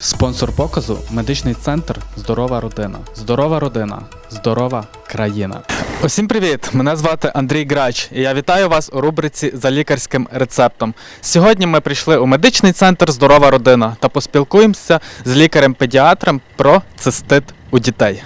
Спонсор показу медичний центр Здорова родина. Здорова родина, здорова країна. Усім привіт! Мене звати Андрій Грач, і я вітаю вас у рубриці за лікарським рецептом. Сьогодні ми прийшли у медичний центр Здорова родина та поспілкуємося з лікарем-педіатром про цистит у дітей.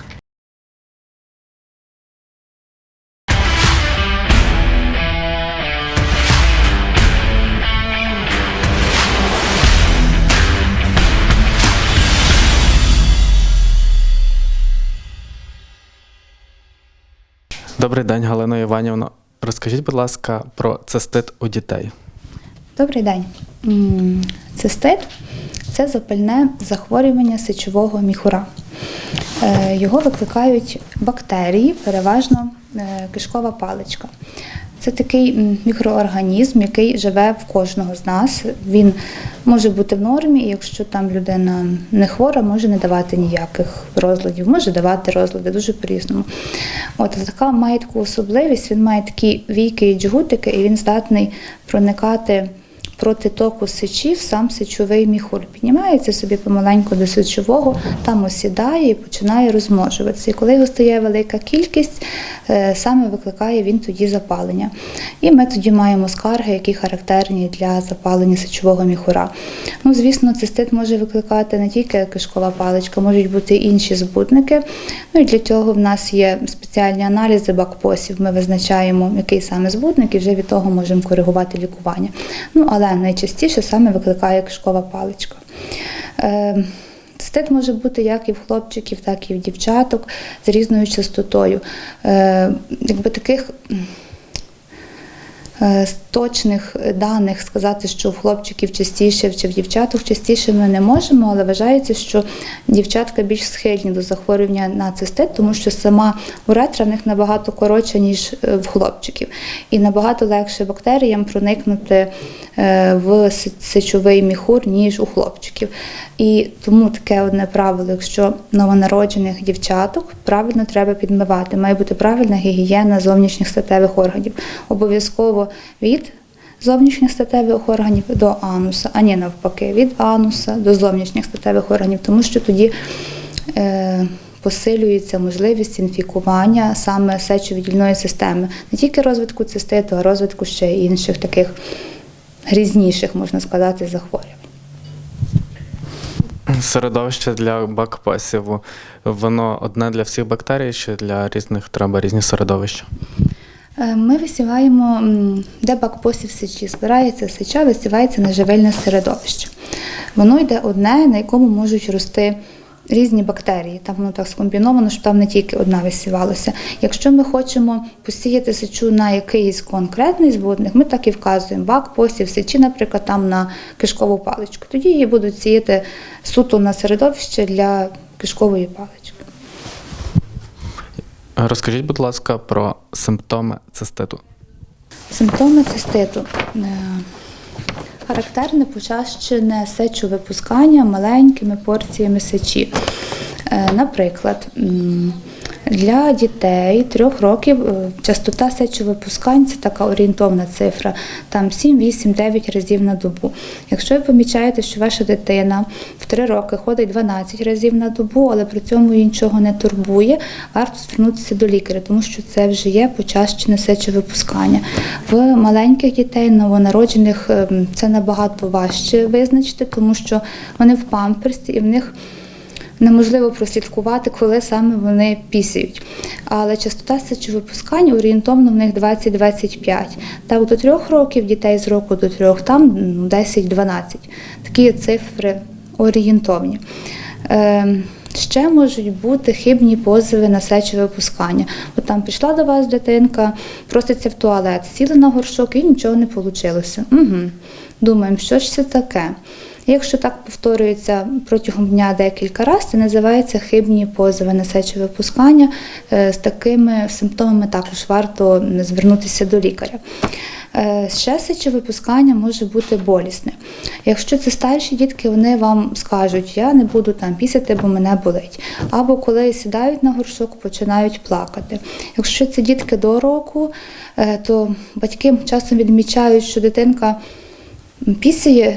Добрий день, Галина Іванівна. Розкажіть, будь ласка, про цистит у дітей. Добрий день. Цистит це запальне захворювання сечового міхура. Е, Його викликають бактерії, переважно е, кишкова паличка. Це такий мікроорганізм, який живе в кожного з нас. Він може бути в нормі, якщо там людина не хвора, може не давати ніяких розладів, може давати розлади дуже по-різному. От така має таку особливість, він має такі війки і джгутики, і він здатний проникати проти току сечі в сам сечовий міхур. Піднімається собі помаленьку до сечового, там осідає і починає розмножуватися. І коли його стає велика кількість, е, саме викликає він тоді запалення. І ми тоді маємо скарги, які характерні для запалення сечового міхура. Ну, звісно, цистит може викликати не тільки кишкова паличка, можуть бути інші збудники. Ну і для цього в нас є спеціальні аналізи бакпосів. Ми визначаємо, який саме збудник, і вже від того можемо коригувати лікування. Ну, але найчастіше саме викликає кишкова паличка. Е, Цистит може бути як і в хлопчиків, так і в дівчаток з різною частотою. Е, якби таких з точних даних сказати, що в хлопчиків частіше чи в дівчаток частіше ми не можемо, але вважається, що дівчатка більш схильні до захворювання на цистит, тому що сама уретра в них набагато коротша, ніж е, в хлопчиків. І набагато легше бактеріям проникнути е, в се- сечовий міхур, ніж у хлопчиків. І тому таке одне правило, якщо новонароджених дівчаток правильно треба підмивати, має бути правильна гігієна зовнішніх статевих органів. Обов'язково від зовнішніх статевих органів до ануса, а не навпаки, від ануса до зовнішніх статевих органів, тому що тоді е, посилюється можливість інфікування саме сечовидільної системи, не тільки розвитку циститу, а розвитку ще й інших таких грізніших, можна сказати, захворювань. Середовище для бакпосіву. Воно одне для всіх бактерій, чи для різних треба різні середовища? Е, Ми висіваємо, де бакпосів сечі збирається сеча, висівається на живильне середовище. Воно йде одне, на якому можуть рости різні бактерії. Там воно так скомбіновано, що там не тільки одна висівалася. Якщо ми хочемо посіяти сечу на якийсь конкретний збудник, ми так і вказуємо бак, посів, сечі, наприклад, там на кишкову паличку. Тоді її будуть сіяти суто на середовище для кишкової палички. Розкажіть, будь ласка, про симптоми циститу. Симптоми циститу. Е, Характерне почащене сечовипускання маленькими порціями сечі. Е, Наприклад, для дітей трьох років е, частота сечовипускань це така орієнтовна цифра, там 7, 8, 9 разів на добу. Якщо ви помічаєте, що ваша дитина в 3 роки ходить 12 разів на добу, але при цьому її нічого не турбує, варто звернутися до лікаря, тому що це вже є почащене сечовипускання. В маленьких дітей, новонароджених, ем, це набагато важче визначити, тому що вони в памперсі і в них неможливо прослідкувати, коли саме вони пісяють. Але частота сечовипускання орієнтовно в них 20-25. Так, до трьох років дітей з року до трьох, там ну, 10-12. Такі цифри орієнтовні. Ем, Ще можуть бути хибні позови на сечовипускання. От там прийшла до вас дитинка, проситься в туалет, сіла на горшок і нічого не вийшло. Угу. Думаємо, що ж це таке. Якщо так повторюється протягом дня декілька разів, це називається хибні позови на сечовипускання. Е, З такими симптомами також варто звернутися до лікаря. Е, Ще сечовипускання може бути болісне. Якщо це старші дітки, вони вам скажуть, я не буду там пісяти, бо мене болить. Або коли сідають на горшок, починають плакати. Якщо це дітки до року, е, то батьки часом відмічають, що дитинка пісяє м,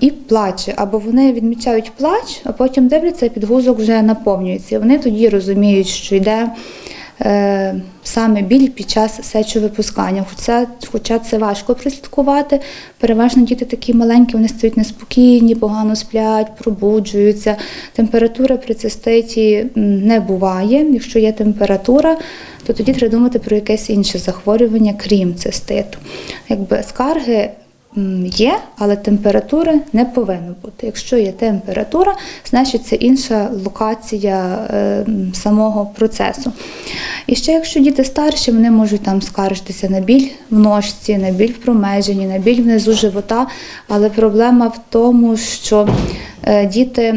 і плаче, або вони відмічають плач, а потім дивляться, і підгузок вже наповнюється. І вони тоді розуміють, що йде е, саме біль під час сечовипускання. Хоча, хоча це важко прослідкувати. Переважно діти такі маленькі, вони стають неспокійні, погано сплять, пробуджуються. Температури при циститі не буває. Якщо є температура, то тоді треба думати про якесь інше захворювання, крім циститу. Якби скарги є, але температури не повинно бути. Якщо є температура, значить це інша локація е, самого процесу. І ще якщо діти старші, вони можуть там скаржитися на біль в ножці, на біль в промежині, на біль внизу живота. Але проблема в тому, що е, діти.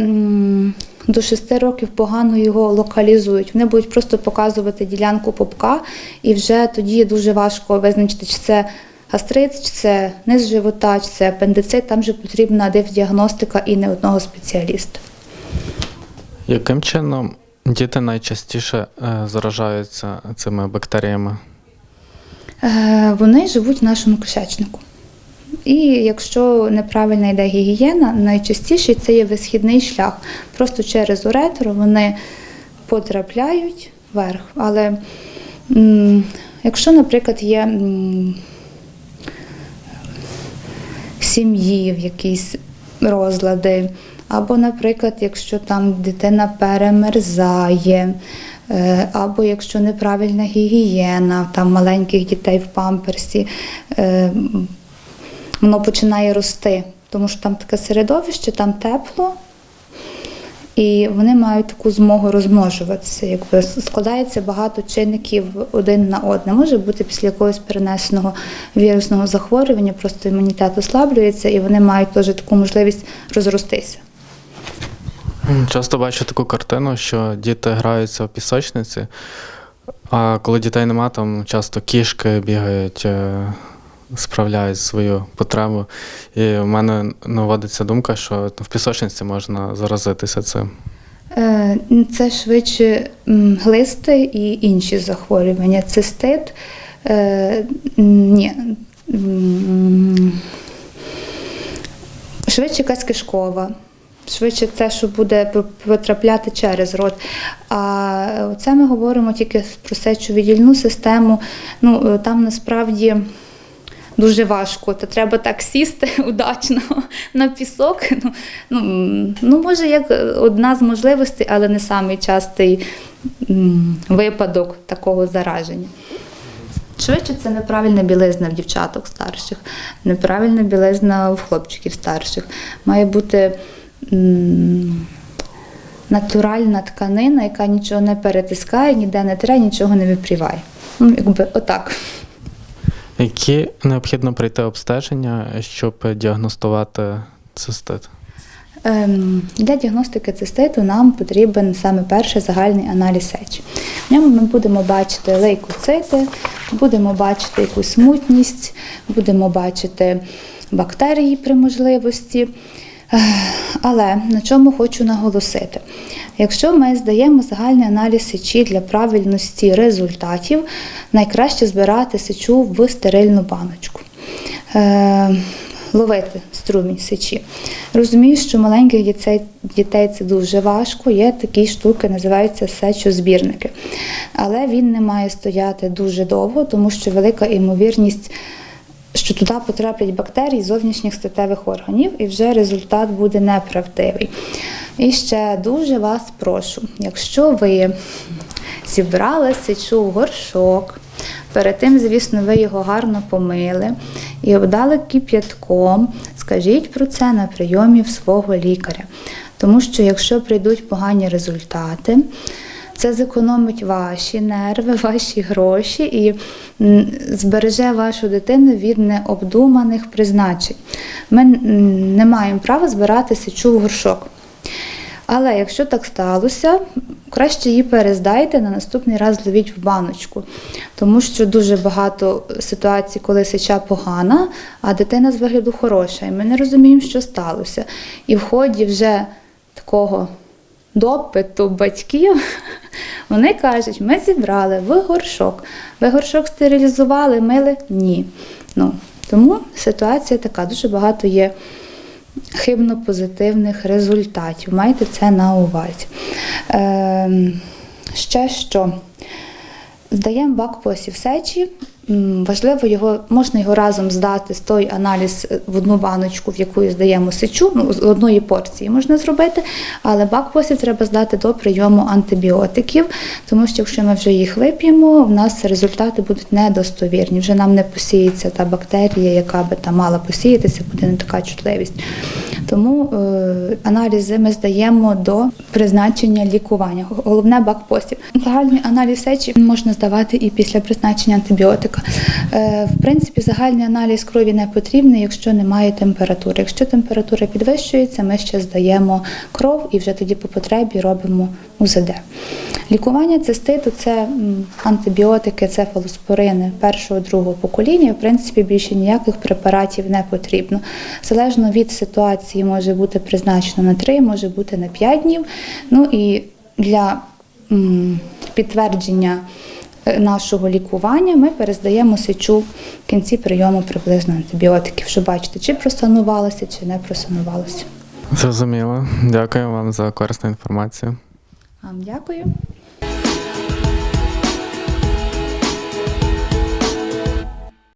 до 6 років погано його локалізують. Вони будуть просто показувати ділянку попка, і вже тоді дуже важко визначити, чи це гастрит, чи це низ живота, чи це апендицит. Там вже потрібна діагностика і не одного спеціаліста. Яким чином діти найчастіше е, заражаються цими бактеріями? Е, Вони живуть в нашому кишечнику. І якщо неправильна йде гігієна, найчастіше це є висхідний шлях. Просто через уретру вони потрапляють вверх. Але якщо, наприклад, є сім'ї в якісь розлади, або, наприклад, якщо там дитина перемерзає, е, або якщо неправильна гігієна, там маленьких дітей в памперсі, е, воно починає рости, тому що там таке середовище, там тепло, і вони мають таку змогу розмножуватися. Якби складається багато чинників один на одне. Може бути після якогось перенесеного вірусного захворювання, просто імунітет ослаблюється, і вони мають теж таку можливість розростися. Часто бачу таку картину, що діти граються в пісочниці, а коли дітей нема, там часто кішки бігають, е, справляють свою потребу. І в мене наводиться думка, що в пісочниці можна заразитися цим. Е, Це швидше глисти і інші захворювання. Цистит. е, Ні. Швидше якась кишкова. Швидше те, що буде потрапляти через рот. А це ми говоримо тільки про сечовидільну систему. Ну, е, там насправді дуже важко. Та треба так сісти удачно на пісок. Ну, ну, ну може, як одна з можливостей, але не самий частий випадок такого зараження. Швидше це неправильна білизна в дівчаток старших, неправильна білизна в хлопчиків старших. Має бути натуральна тканина, яка нічого не перетискає, ніде не тре, нічого не випріває. Ну, якби отак. Які необхідно пройти обстеження, щоб діагностувати цистит? Ем, Для діагностики циститу нам потрібен саме перший загальний аналіз сечі. В ньому ми будемо бачити лейкоцити, будемо бачити якусь смутність, будемо бачити бактерії при можливості. Але на чому хочу наголосити? Якщо ми здаємо загальний аналіз сечі для правильності результатів, найкраще збирати сечу в стерильну баночку. Е, ловити струмінь сечі. Розумію, що маленьких дітей, дітей це дуже важко. Є такі штуки, називаються сечозбірники. Але він не має стояти дуже довго, тому що велика ймовірність. Що туди потраплять бактерії зовнішніх статевих органів, і вже результат буде неправдивий. І ще дуже вас прошу, якщо ви зібрали сечу в горшок, перед тим, звісно, ви його гарно помили і обдали кип'ятком, скажіть про це на прийомі в свого лікаря. Тому що якщо прийдуть погані результати, це зекономить ваші нерви, ваші гроші і збереже вашу дитину від необдуманих призначень. Ми не маємо права збирати сечу в горшок. Але якщо так сталося, краще її перездайте на наступний раз зловіть в баночку. Тому що дуже багато ситуацій, коли сеча погана, а дитина з вигляду хороша, і ми не розуміємо, що сталося. І в ході вже такого допиту батьків, вони кажуть, ми зібрали в горшок. Ви горшок стерилізували, мили? Ні. Ну, тому ситуація така, дуже багато є хибно-позитивних результатів. Майте це на увазі. Ем, ще що? Здаємо бак посів сечі. Важливо його, можна його разом здати з той аналіз е, в одну баночку, в яку здаємо сечу, ну, з одної порції можна зробити, але бакпосів треба здати до прийому антибіотиків, тому що якщо ми вже їх вип'ємо, в нас результати будуть недостовірні. Вже нам не посіється та бактерія, яка би там мала посіятися, буде не така чутливість. Тому е, аналізи ми здаємо до призначення лікування. Головне бак посів. Загальний аналіз сечі можна здавати і після призначення антибіотика. Е, в принципі, загальний аналіз крові не потрібний, якщо немає температури. Якщо температура підвищується, ми ще здаємо кров і вже тоді по потребі робимо УЗД. Лікування циститу це антибіотики, цефалоспорини першого другого покоління. В принципі, більше ніяких препаратів не потрібно. Залежно від ситуації може бути призначено на 3, може бути на 5 днів. Ну і для підтвердження нашого лікування ми перездаємо сечу в кінці прийому приблизно антибіотиків, щоб бачити, чи просанувалося, чи не просанувалося. Зрозуміло. Дякую вам за корисну інформацію. Вам дякую.